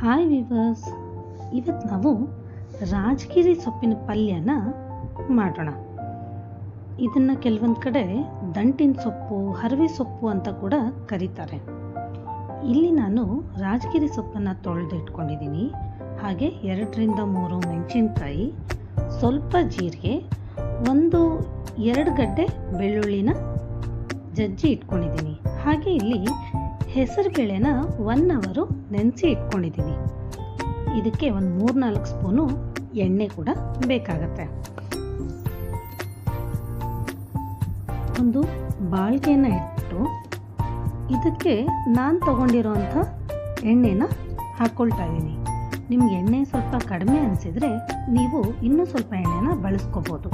Hi viewers ಇವತ್ತು ನಾವು ರಾಜಗಿರಿ ಸೊಪ್ಪಿನ ಪಲ್ಯನ ಮಾಡೋಣ. ಇದನ್ನು ಕೆಲವೊಂದು ಕಡೆ ದಂಟಿನ ಸೊಪ್ಪು, ಹರವೆ ಸೊಪ್ಪು ಅಂತ ಕೂಡ ಕರೀತಾರೆ. ಇಲ್ಲಿ ನಾನು ರಾಜಗಿರಿ ಸೊಪ್ಪನ್ನು ತೊಳೆದು ಇಟ್ಕೊಂಡಿದ್ದೀನಿ ಹಾಗೆ ಎರಡರಿಂದ ಮೂರು ಮೆಣಸಿನ್ಕಾಯಿ, ಸ್ವಲ್ಪ ಜೀರಿಗೆ, ಒಂದು ಎರಡು ಗಡ್ಡೆ ಬೆಳ್ಳುಳ್ಳಿನ ಜಜ್ಜಿ ಇಟ್ಕೊಂಡಿದ್ದೀನಿ ಹಾಗೆ ಇಲ್ಲಿ ಹೆಸರು ಬೇಳೆನ ಒನ್ ಅವರು ನೆನೆಸಿ ಇಟ್ಕೊಂಡಿದ್ದೀನಿ ಇದಕ್ಕೆ ಒಂದು ಮೂರ್ನಾಲ್ಕು ಸ್ಪೂನು ಎಣ್ಣೆ ಕೂಡ ಬೇಕಾಗತ್ತೆ. ಒಂದು ಬಾಳ್ಗೆನ ಇಟ್ಟು ಇದಕ್ಕೆ ನಾನು ತಗೊಂಡಿರೋಂಥ ಎಣ್ಣೆನ ಹಾಕ್ಕೊಳ್ತಾ ಇದ್ದೀನಿ ನಿಮ್ಗೆ ಎಣ್ಣೆ ಸ್ವಲ್ಪ ಕಡಿಮೆ ಅನಿಸಿದರೆ ನೀವು ಇನ್ನೂ ಸ್ವಲ್ಪ ಎಣ್ಣೆನ ಬಳಸ್ಕೋಬೋದು.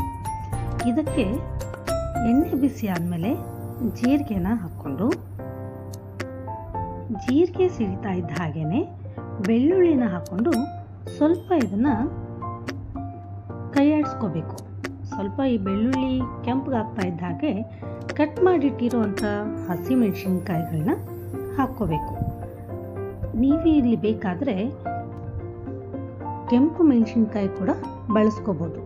ಇದಕ್ಕೆ ಎಣ್ಣೆ ಬಿಸಿ ಆದಮೇಲೆ ಜೀರಿಗೆನ ಹಾಕ್ಕೊಂಡು ಜೀರಿಗೆ ಸಿಡಿತಾ ಇದ್ದ ಹಾಗೇನೆ ಬೆಳ್ಳುಳ್ಳಿನ ಹಾಕ್ಕೊಂಡು ಸ್ವಲ್ಪ ಇದನ್ನು ಕೈಯಾಡಿಸ್ಕೋಬೇಕು. ಸ್ವಲ್ಪ ಈ ಬೆಳ್ಳುಳ್ಳಿ ಕೆಂಪಗಾಗ್ತಾ ಇದ್ದ ಹಾಗೆ ಕಟ್ ಮಾಡಿಟ್ಟಿರುವಂಥ ಹಸಿ ಮೆಣಸಿನ್ಕಾಯಿಗಳನ್ನ ಹಾಕ್ಕೋಬೇಕು. ನೀವು ಇಲ್ಲಿ ಬೇಕಾದರೆ ಕೆಂಪು ಮೆಣಸಿನ್ಕಾಯಿ ಕೂಡ ಬಳಸ್ಕೋಬೋದು.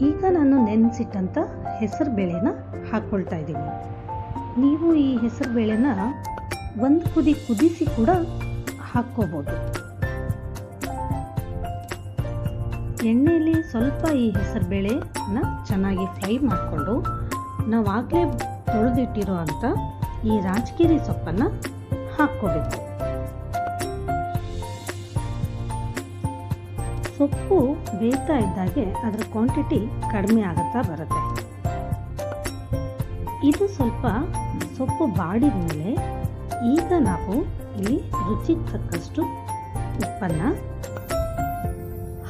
ಈಗ ನಾನು ನೆನೆಸಿಟ್ಟಂಥ ಹೆಸರು ಬೇಳೆನ ಹಾಕ್ಕೊಳ್ತಾ ಇದ್ದೀನಿ. ನೀವು ಈ ಹೆಸರು ಬೇಳೆನ ಒಂದು ಕುದಿ ಕುದಿಸಿ ಕೂಡ ಹಾಕ್ಕೋಬೋದು. ಎಣ್ಣೆಯಲ್ಲಿ ಸ್ವಲ್ಪ ಈ ಹೆಸರುಬೇಳೆನ ಚೆನ್ನಾಗಿ ಫ್ರೈ ಮಾಡಿಕೊಂಡು ನಾವು ಆಗಲೇ ತೊಳೆದಿಟ್ಟಿರೋ ಅಂಥ ಈ ರಾಜಗಿರಿ ಸೊಪ್ಪನ್ನು ಹಾಕ್ಕೋಬೇಕು. ಸೊಪ್ಪು ಬೇಯ್ತಾ ಇದ್ದಾಗೆ ಅದರ ಕ್ವಾಂಟಿಟಿ ಕಡಿಮೆ ಆಗುತ್ತಾ ಬರುತ್ತೆ. ಇದು ಸ್ವಲ್ಪ ಸೊಪ್ಪು ಬಾಡಿದ ಮೇಲೆ ಈಗ ನಾವು ಇಲ್ಲಿ ರುಚಿಗೆ ತಕ್ಕಷ್ಟು ಉಪ್ಪನ್ನು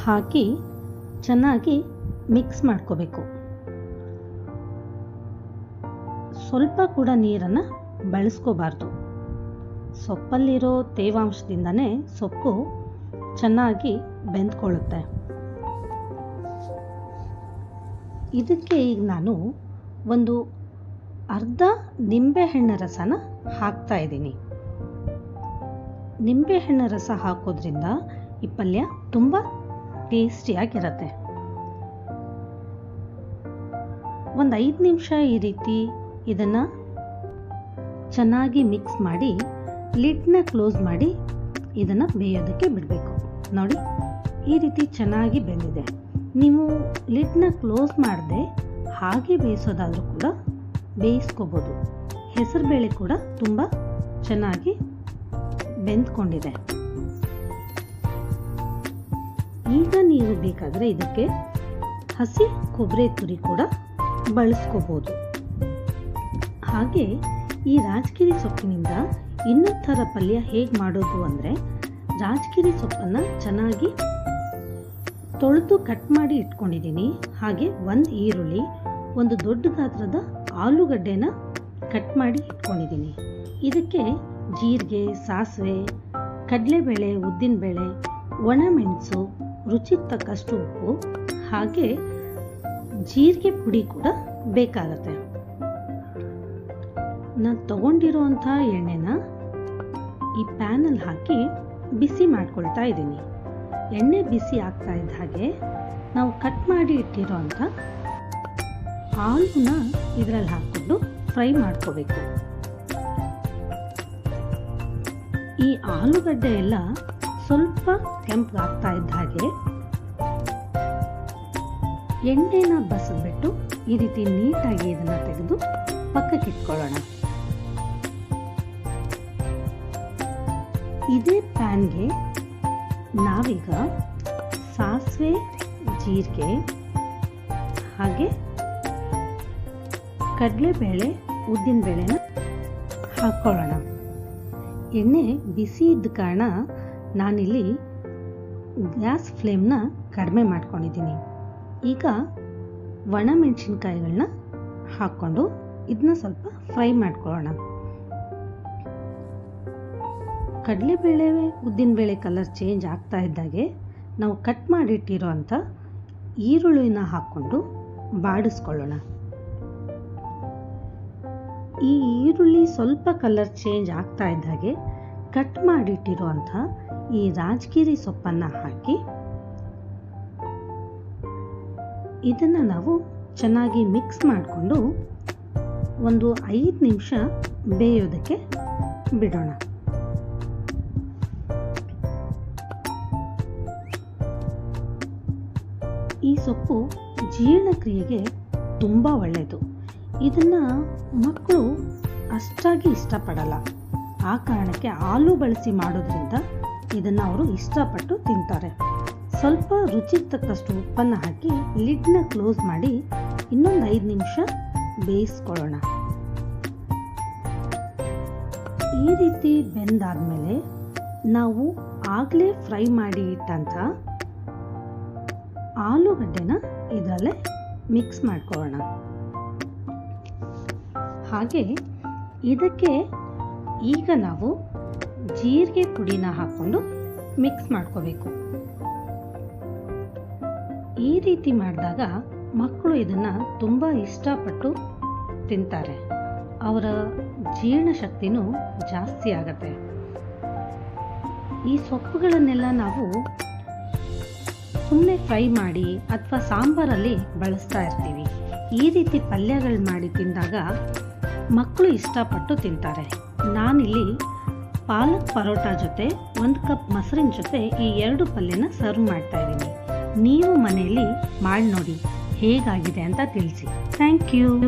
ಹಾಕಿ ಚೆನ್ನಾಗಿ ಮಿಕ್ಸ್ ಮಾಡ್ಕೋಬೇಕು. ಸ್ವಲ್ಪ ಕೂಡ ನೀರನ್ನು ಬಳಸ್ಕೋಬಾರ್ದು. ಸೊಪ್ಪಲ್ಲಿರೋ ತೇವಾಂಶದಿಂದನೇ ಸೊಪ್ಪು ಚೆನ್ನಾಗಿ ಬೆಂದ್ಕೊಳ್ಳುತ್ತೆ. ಇದಕ್ಕೆ ಈಗ ನಾನು ಒಂದು ಅರ್ಧ ನಿಂಬೆಹಣ್ಣಿನ ರಸನ ಹಾಕ್ತಾ ಇದ್ದೀನಿ ನಿಂಬೆಹಣ್ಣು ರಸ ಹಾಕೋದ್ರಿಂದ ಈ ಪಲ್ಯ ತುಂಬ ಟೇಸ್ಟಿಯಾಗಿರುತ್ತೆ. ಒಂದು ಐದು ನಿಮಿಷ ಈ ರೀತಿ ಇದನ್ನು ಚೆನ್ನಾಗಿ ಮಿಕ್ಸ್ ಮಾಡಿ, ಲಿಡ್ನ ಕ್ಲೋಸ್ ಮಾಡಿ ಇದನ್ನು ಬೇಯೋದಕ್ಕೆ ಬಿಡಬೇಕು. ನೋಡಿ, ಈ ರೀತಿ ಚೆನ್ನಾಗಿ ಬೆಂದಿದೆ. ನೀವು ಲಿಡ್ನ ಕ್ಲೋಸ್ ಮಾಡದೆ ಹಾಗೆ ಬೇಯಿಸೋದಾದರೂ ಕೂಡ ಬೇಯಿಸ್ಕೋಬೋದು. ಹೆಸರುಬೇಳೆ ಕೂಡ ತುಂಬ ಚೆನ್ನಾಗಿ ಬೆಂದ್ಕೊಂಡಿದೆ. ಈಗ ನೀವು ಬೇಕಾದರೆ ಇದಕ್ಕೆ ಹಸಿ ಕೊಬ್ಬರಿ ತುರಿ ಕೂಡ ಬಳಸ್ಕೋಬೋದು. ಹಾಗೆ ಈ ರಾಜಗಿರಿ ಸೊಪ್ಪಿನಿಂದ ಇನ್ನೊಂದು ಥರ ಪಲ್ಯ ಹೇಗೆ ಮಾಡೋದು ಅಂದರೆ ರಾಜಗಿರಿ ಸೊಪ್ಪನ್ನು ಚೆನ್ನಾಗಿ ತೊಳೆದು ಕಟ್ ಮಾಡಿ ಇಟ್ಕೊಂಡಿದ್ದೀನಿ. ಹಾಗೆ ಒಂದು ಈರುಳ್ಳಿ, ಒಂದು ದೊಡ್ಡ ಗಾತ್ರದ ಆಲೂಗಡ್ಡೆನ ಕಟ್ ಮಾಡಿ ಇಟ್ಕೊಂಡಿದ್ದೀನಿ. ಇದಕ್ಕೆ ಜೀರಿಗೆ, ಸಾಸಿವೆ, ಕಡಲೆಬೇಳೆ, ಉದ್ದಿನಬೇಳೆ ಒಣಮೆಣಸು ರುಚಿ ತಕ್ಕಷ್ಟು ಉಪ್ಪು, ಹಾಗೆ ಜೀರಿಗೆ ಪುಡಿ ಕೂಡ ಬೇಕಾಗತ್ತೆ. ನಾನು ತಗೊಂಡಿರೋಂಥ ಎಣ್ಣೆನ ಈ ಪ್ಯಾನಲ್ಲಿ ಹಾಕಿ ಬಿಸಿ ಮಾಡ್ಕೊಳ್ತಾ ಇದ್ದೀನಿ. ಎಣ್ಣೆ ಬಿಸಿ ಆಗ್ತಾ ಇದ್ದ ಹಾಗೆ ನಾವು ಕಟ್ ಮಾಡಿ ಇಟ್ಟಿರೋಂಥ ಹಾಲನ್ನ ಇದರಲ್ಲಿ ಹಾಕ್ಕೊಂಡು ಫ್ರೈ ಮಾಡ್ಕೋಬೇಕು. ಈ ಆಲೂಗಡ್ಡೆ ಎಲ್ಲ ಸ್ವಲ್ಪ ಕೆಂಪಗಾಗ್ತಾ ಇದ್ದ ಹಾಗೆ ಎಣ್ಣೆನ ಬಸಿದ್ಬಿಟ್ಟು ಈ ರೀತಿ ನೀಟಾಗಿ ಇದನ್ನ ತೆಗೆದು ಪಕ್ಕಕ್ಕೆ ಇಟ್ಕೊಳ್ಳೋಣ. ಇದೇ ಪ್ಯಾನ್ಗೆ ನಾವೀಗ ಸಾಸಿವೆ, ಜೀರಿಗೆ ಹಾಗೆ ಕಡಲೆಬೇಳೆ ಉದ್ದಿನಬೇಳೆನ ಹಾಕ್ಕೊಳ್ಳೋಣ. ಎಣ್ಣೆ ಬಿಸಿ ಇದ್ದ ಕಾರಣ ನಾನಿಲ್ಲಿ ಗ್ಯಾಸ್ ಫ್ಲೇಮ್ನ ಕಡಿಮೆ ಮಾಡ್ಕೊಂಡಿದ್ದೀನಿ. ಈಗ ಒಣಮೆಣಸಿನ್ಕಾಯಿಗಳನ್ನ ಹಾಕ್ಕೊಂಡು ಇದನ್ನ ಸ್ವಲ್ಪ ಫ್ರೈ ಮಾಡ್ಕೊಳ್ಳೋಣ. ಕಡಲೆಬೇಳೆ ಉದ್ದಿನಬೇಳೆ ಕಲರ್ ಚೇಂಜ್ ಆಗ್ತಾ ಇದ್ದಾಗೆ ನಾವು ಕಟ್ ಮಾಡಿಟ್ಟಿರೋ ಅಂಥ ಈರುಳ್ಳಿನ ಹಾಕ್ಕೊಂಡು ಬಾಡಿಸ್ಕೊಳ್ಳೋಣ. ಈ ಈರುಳ್ಳಿ ಸ್ವಲ್ಪ ಕಲರ್ ಚೇಂಜ್ ಆಗ್ತಾ ಇದ್ದ ಹಾಗೆ ಕಟ್ ಮಾಡಿಟ್ಟಿರುವಂಥ ಈ ರಾಜಗಿರಿ ಸೊಪ್ಪನ್ನು ಹಾಕಿ ಇದನ್ನು ನಾವು ಚೆನ್ನಾಗಿ ಮಿಕ್ಸ್ ಮಾಡಿಕೊಂಡು ಒಂದು ಐದು ನಿಮಿಷ ಬೇಯೋದಕ್ಕೆ ಬಿಡೋಣ. ಈ ಸೊಪ್ಪು ಜೀರ್ಣಕ್ರಿಯೆಗೆ ತುಂಬ ಒಳ್ಳೆಯದು ಇದನ್ನು ಮಕ್ಕಳು ಅಷ್ಟಾಗಿ ಇಷ್ಟಪಡಲ್ಲ. ಆ ಕಾರಣಕ್ಕೆ ಹಾಲು ಬಳಸಿ ಮಾಡೋದ್ರಿಂದ ಇದನ್ನು ಅವರು ಇಷ್ಟಪಟ್ಟು ತಿಂತಾರೆ. ಸ್ವಲ್ಪ ರುಚಿ ತಕ್ಕಷ್ಟು ಉಪ್ಪನ್ನು ಹಾಕಿ ಲಿಡ್ನ ಕ್ಲೋಸ್ ಮಾಡಿ ಇನ್ನೊಂದು ಐದು ನಿಮಿಷ ಬೇಯಿಸ್ಕೊಳ್ಳೋಣ. ಈ ರೀತಿ ಬೆಂದಾದ್ಮೇಲೆ ನಾವು ಆಗಲೇ ಫ್ರೈ ಮಾಡಿ ಇಟ್ಟಂಥ ಆಲೂಗಡ್ಡೆನ ಇದರಲ್ಲೇ ಮಿಕ್ಸ್ ಮಾಡ್ಕೊಳ್ಳೋಣ. ಹಾಗೆ ಇದಕ್ಕೆ ಈಗ ನಾವು ಜೀರಿಗೆ ಪುಡಿನ ಹಾಕ್ಕೊಂಡು ಮಿಕ್ಸ್ ಮಾಡ್ಕೋಬೇಕು. ಈ ರೀತಿ ಮಾಡಿದಾಗ ಮಕ್ಕಳು ಇದನ್ನು ತುಂಬ ಇಷ್ಟಪಟ್ಟು ತಿಂತಾರೆ. ಅವರ ಜೀರ್ಣಶಕ್ತಿನೂ ಜಾಸ್ತಿ ಆಗತ್ತೆ. ಈ ಸೊಪ್ಪುಗಳನ್ನೆಲ್ಲ ನಾವು ಸುಮ್ಮನೆ ಫ್ರೈ ಮಾಡಿ ಅಥವಾ ಸಾಂಬಾರಲ್ಲಿ ಬಳಸ್ತಾ ಇರ್ತೀವಿ. ಈ ರೀತಿ ಪಲ್ಯಗಳು ಮಾಡಿ ತಿಂದಾಗ ಮಕ್ಕಳು ಇಷ್ಟಪಟ್ಟು ತಿಂತಾರೆ. ನಾನಿಲ್ಲಿ ಪಾಲಕ್ ಪರೋಟ ಜೊತೆ, ಒಂದು ಕಪ್ ಮೊಸರಿನ ಜೊತೆ ಈ ಎರಡು ಪಲ್ಯನ ಸರ್ವ್ ಮಾಡ್ತಾ ಇದ್ದೀನಿ. ನೀವು ಮನೆಯಲ್ಲಿ ಮಾಡಿ ನೋಡಿ ಹೇಗಾಗಿದೆ ಅಂತ ತಿಳಿಸಿ. Thank you